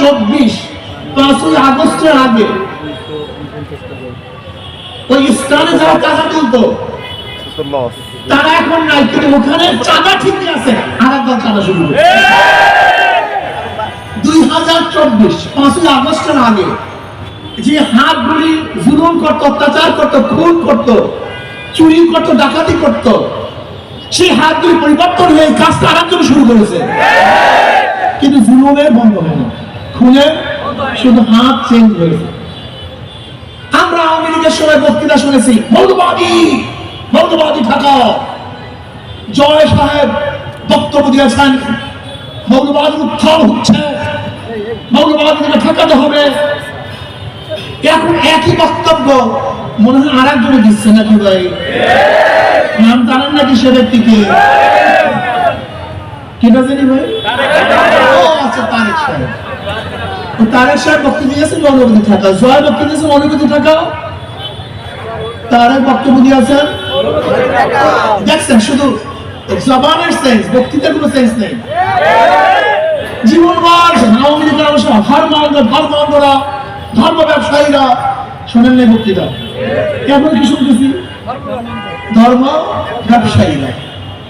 চব্বিশ, পাঁচই আগস্টের আগে। ওই স্থানে যারা টাকা তুলতো, তারা এখন নাই, কিন্তু ওখানে চাঁদা ঠিকই আছে। আর চাঁদা শুরু দুই হাজার চব্বিশ, পাঁচই আগস্টের আগে যে জুলুম করতো, অত্যাচার করতো, খুন করতো, চুরি করতো, ডাকাতি করতো, সেই হাতগুলি পরিবর্তন হয়ে কাজটা আরেকজন শুরু করেছে। কিন্তু জুলুমের বন্ধ হয়নি খুনের শুধু হাত চেঞ্জ হয়েছে আমরা আওয়ামী লীগের সময় বক্তৃতা শুনেছি, মৌলবাদী মৌলবাদী থাকা জয় সাহেব বক্তব্য দিয়েছেন, মৌলবাদী উত্থান হচ্ছে মৌলবাদীকে ঠেকাতে হবে। এখন একই বক্তব্য, মনে হয় আর একজনে দিচ্ছে নাকি ভাই? নাম জানেন নাকি সে ব্যক্তিকে? কি জানি ভাই? ও আচ্ছা তারেক সাহেব। তারেক সাহেব বক্তব্য দিয়েছেন মৌলবাদী থাকা। বক্তব্য দিয়েছে মৌলবাদী থাকা। বক্তব্য দিয়েছেন। দেখছেন, শুধু জবানের সেন্স বক্তৃতার কোনো সেন্স নেই। জীবনবার আওয়ামী লীগের ধর্ম ধর্মান্ধরা ধর্ম ব্যবসায়ীরা শোনেন নাই বক্তৃতা। কেমন কি শুনতেছি? ধর্ম ব্যবসায়ীরা।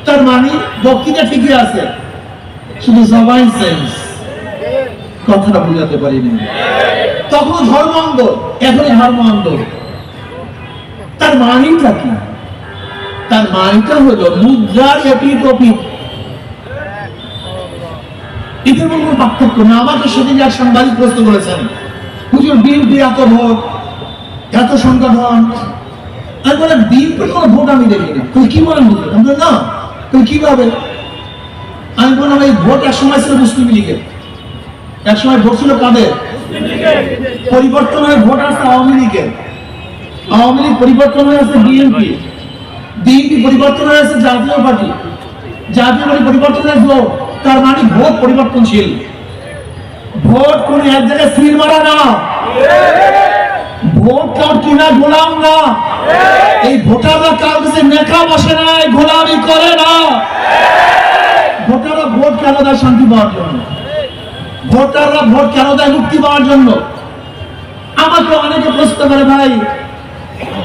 তার মানে বক্তৃতা ঠিকই আছে, শুধু জবান সেন্স কথাটা বুঝাতে পারিনি। তখন ধর্ম অন্ধ এখন ধর্ম অন্ধ তার মানেটা কি? তার মানেটা হলো মুদ্রার এপিট এদের কোনো পার্থক্য না আমাকে সেদিন সাংবাদিক প্রশ্ন করেছেন হুজুর বিএনপি এত ভোট এত সংগঠন আমি বললাম বিএনপির কোনো ভোট আমি দেখিনি। তুই কি বলেন বললাম, না। তুই কীভাবে? আমি বললাম এই ভোট এক সময় ছিল মুসলিম লীগের। এক সময় ভোট ছিল কাদের? পরিবর্তন হয়ে ভোট আসছে আওয়ামী লীগের। আওয়ামী লীগ পরিবর্তন হয়ে আছে বিএনপি। বিএনপি পরিবর্তন হয়ে আছে জাতীয় পার্টি। জাতীয় পার্টি পরিবর্তন হয়ে ভোট। তার মানে ভোট পরিবর্তনশীল। ভোট কোন এক জায়গায় সিল মারা না। ভোট কার কিনা গোলাম না। এই ভোটাররা কার কাছে নেখা বসে নাই, গোলামি করে না। ভোটাররা ভোট কেন দেয় শান্তি পাওয়ার জন্য? ভোটাররা ভোট কেন দেয় মুক্তি পাওয়ার জন্য? আমাকে অনেকে প্রশ্ন করে ভাই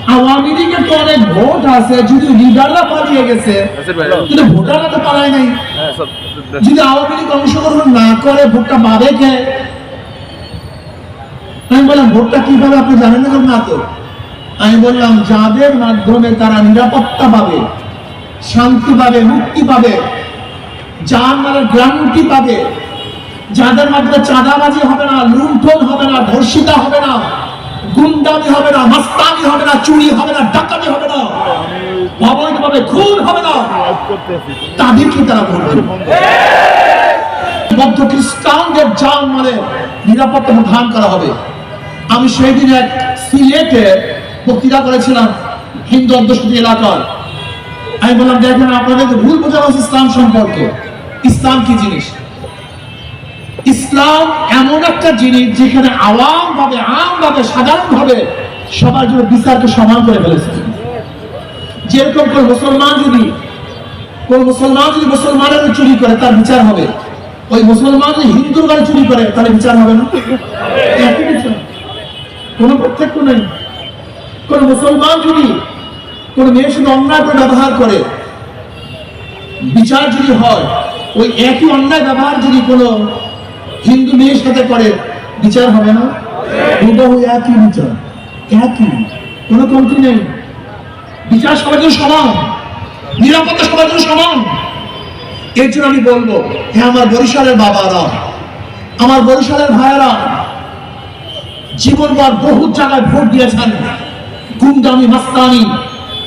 আওয়ামী লীগের তো অনেক ভোট আছে যদি লিডাররা পালিয়ে গেছে কিন্তু ভোটাররা তো পালায় নাই। যদি আওয়ামী লীগ অংশগ্রহণ না করে ভোটটা পাবে কে? আমি বললাম ভোটটা কীভাবে আপনি জানেন না না তো? আমি বললাম যাদের মাধ্যমে তারা নিরাপত্তা পাবে শান্তি পাবে মুক্তি পাবে যার মানে গ্রান্টি পাবে যাদের মাধ্যমে চাঁদাবাজি হবে না, লুণ্ঠন হবে না, ধর্ষিতা হবে না, গুন্ডামি হবে না, মাস্তানি হবে না, চুরি হবে না, ডাকাতি হবে না খুন হবে না, তাদেরকে তারা ভোট দেবে বৌদ্ধ খ্রিস্টানদের মানে নিরাপত্তা প্রদান করা হবে। আমি সেই দিন এক সিলেটে বক্তৃতা করেছিলাম হিন্দু অধ্যুষিত এলাকার। আমি বললাম, দেখেন আপনাদের ভুল বোঝা ইসলাম সম্পর্কে। ইসলাম কি জিনিস? ইসলাম এমন একটা জিনিস যেখানে আওয়াম ভাবে আম ভাবে সাধারণ ভাবে সবার জন্য বিচারকে সমান করে ফেলেছে। যেরকম কোন মুসলমান যদি, কোন মুসলমান যদি মুসলমানের চুরি করে, তার বিচার হবে। ওই মুসলমান যদি হিন্দুর ঘরে চুরি করে তাহলে বিচার হবে না। কোনো পার্থক্য নেই। কোন মুসলমান যদি, কোন মেয়ের সাথে অন্যায় করে ব্যবহার করে, বিচার যদি হয়, ওই একই অন্যায় ব্যবহার যদি কোনো মেয়ের সাথে করে, বিচার হবে না? হুবহু একই বিচার, একই। কোনো কমতি নেই। বিচার সবার জন্য সমান, নিরাপত্তা সবার জন্য সমান। এর জন্য আমি বলব হ্যাঁ আমার বরিশালের বাবারা, আমার বরিশালের ভাইয়েরা জীবনবার বহু জায়গায় ভোট দিয়েছেন। গুন্ডামি মাস্তানি,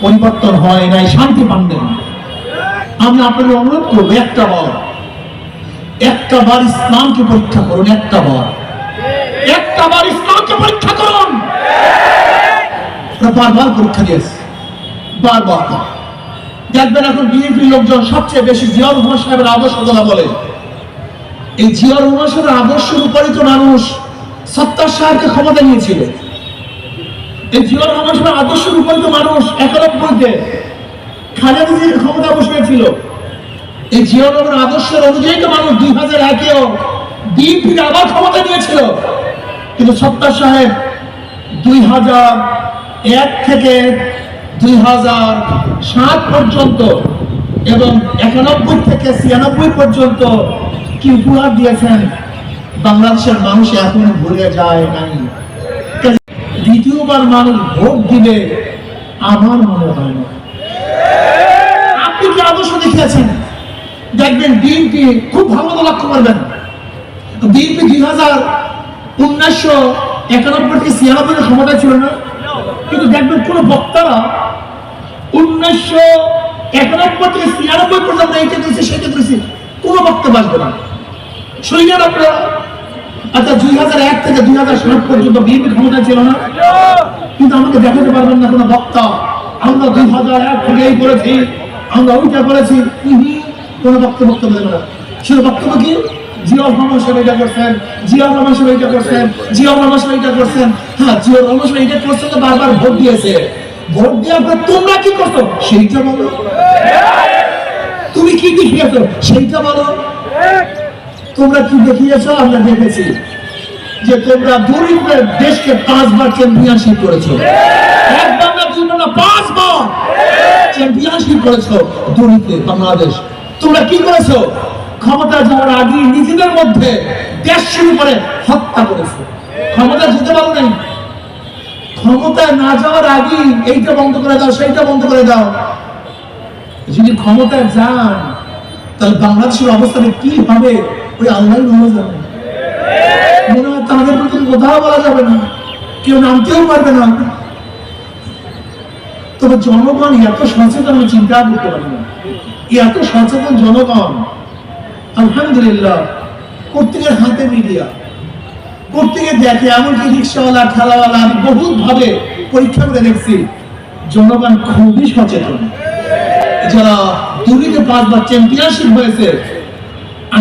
পরিবর্তন হয় নাই, শান্তি পান্ডেন আমি আপনাদের অনুরোধ করব, একটা বার একটা বার ইসলামকে পরীক্ষা করুন, একটা বার। একটা বার ইসলামকে পরীক্ষা করুন। বারবার পরীক্ষা দিয়েছে। বারবার দেখবেন এখন বিএনপি লোকজন সবচেয়ে বেশি জিয়াউর রহমান সাহেবের আদর্শ কথা বলে। এই জিয়াউর রহমান সাহেবের আদর্শের উপরিত মানুষ সত্তার সাহেবকে ক্ষমতা নিয়েছিল এই জিয়াউর রহমান সাহেবের আদর্শের উপরিত মানুষ একানব্বইতে খালেদা জিয়াকে ক্ষমতা বসিয়েছিল এই রহমান আদর্শের অনুযায়ী তো মানুষ দুই হাজার একেও বিএনপি আবার ক্ষমতা নিয়েছিল কিন্তু সত্তার সাহেব দুই হাজার এক থেকে দুই হাজার সাত পর্যন্ত এবং একানব্বই থেকে ছিয়ানব্বই পর্যন্ত কি উপহার দিয়েছেন বাংলাদেশের মানুষ এখনও ভুলে যায় নাই। দ্বিতীয়বার মানুষ ভোট দিবে আমার মনে হয় না। আপনি কি আদর্শ দেখিয়েছেন? দেখবেন বিএনপি খুব ভালো মতো লক্ষ্য করবেন। বিএনপি দুই হাজার উনিশশো একানব্বই থেকে ছিয়ানব্বই ক্ষমতা ছিল না। কিন্তু দেখবেন কোন বক্তারা উনিশশো একানব্বই থেকে ছিয়ানব্বই পর্যন্ত এইটা করেছে সেটা করেছে কোনো বক্তব্য আসবে না। শুনলেন আপনারা? আচ্ছা দুই হাজার এক থেকে দুই হাজার সাত পর্যন্ত বিএনপি ক্ষমতা ছিল না। কিন্তু আমাকে দেখাতে পারবেন না কোনো বক্তা। আমরা দুই হাজার এক থেকে এই করেছি, আমরা ওইটা করেছি। কোনো বক্তব্য বক্তব্য দেবে না। শুধু বক্তব্য কি? জিয়াউর রহমান সাহেব এটা করছেন জিয়াউর রহমান সাহেব এটা করছেন জিয়াউর রহমান সাহেব এটা করছেন। হ্যাঁ জিয়াউর রহমান সাহেব এটা করছেন তো বারবার ভোট দিয়েছে। ভোট দেওয়ার পর তোমরা কি করছ? সেইটা বলো। তুমি কি দেখিয়েছো সেইটা বলো। তোমরা কি দেখিয়েছো? আমরা দেখেছি যে তোমরা গরিবের দেশকে পাঁচবার চ্যাম্পিয়নশিপ করেছ। একবার না দুইবার না, পাঁচবার চ্যাম্পিয়নশিপ করেছ। দরিদ্রে বাংলাদেশ। তোমরা কি করেছ? ক্ষমতা যাওয়ার আগে নিজেদের মধ্যে দেশ শুরু করে হত্যা করেছ। ক্ষমতা যেতে পারো নাই। ক্ষমতায় না যাওয়ার আগে এইটা বন্ধ করে দাও, সেইটা বন্ধ করে দাও। যদি ক্ষমতায় যান, তাহলে বাংলাদেশের অবস্থাটা কি হবে? ওই আল্লাহ ভালো জানে। মনে হয় তাদের প্রতি কোথাও বলা যাবে না। কেউ নামতেও পারবে না। তবে জনগণ এত সচেতন চিন্তা করতে পারি না। এত সচেতন জনগণ, আলহামদুলিল্লাহ প্রত্যেকের হাতে মিডিয়া প্রত্যেকে দেখে, এমনকি রিক্সাওয়ালা, ঠেলাওয়ালা, আমি বহুত ভাবে পরীক্ষা করে দেখছি, জনগণ খুবই সচেতন। যারা দুর্নীতি পাঁচবার চ্যাম্পিয়নশিপ হয়েছে,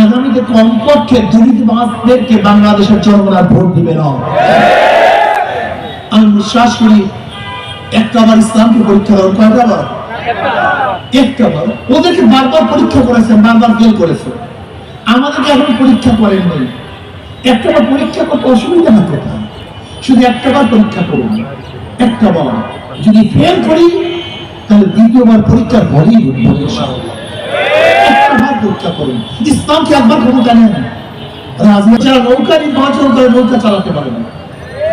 আগামীতে কমপক্ষে দুর্নীতিবাজদেরকে বাংলাদেশের জনগণ আর ভোট দিবে না। আমি বিশ্বাস করি, একটা বার ইসলামকে পরীক্ষা করো কয়টা একটা বার ওদেরকে বারবার পরীক্ষা করেছেন বারবার ফেল করেছে। আমাদেরকে এখন পরীক্ষা করেননি একটা বার পরীক্ষা করতে অসুবিধা না কোথায়? শুধু একটা বার পরীক্ষা করুন। একটা বার। যদি ফেল করি, তাহলে দ্বিতীয়বার পরীক্ষার উঠবো ইনশাআল্লাহ। একটা পরীক্ষা করুন। ইসলামকে একবার ক্ষমতা নেন। রাজনীতি নৌকা নির্বাচন করে, নৌকা চালাতে পারে না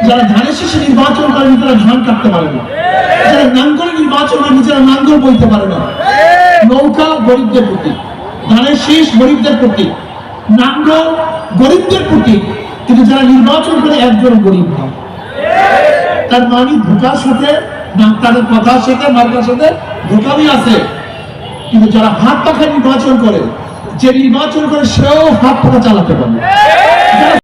যারা ধানের শীষে নির্বাচন করে নিজেরা ধান কাটতে পারে না। যারা নাঙ্গল নির্বাচন করে নিজেরা নাঙ্গল বইতে পারে না। নৌকা গরিবদের প্রতি ধানের শীষ গরিবদের প্রতি নাঙ্গল গরিবদের প্রতি কিন্তু যারা নির্বাচন করে একজন গরিব হয় তার মানে ধোকার সাথে তাদের কথার সাথে, মার্কার সাথে ধোকামি আছে। কিন্তু যারা হাত পাখা নির্বাচন করে, যে নির্বাচন করে সেও হাত পাখা চালাতে পারে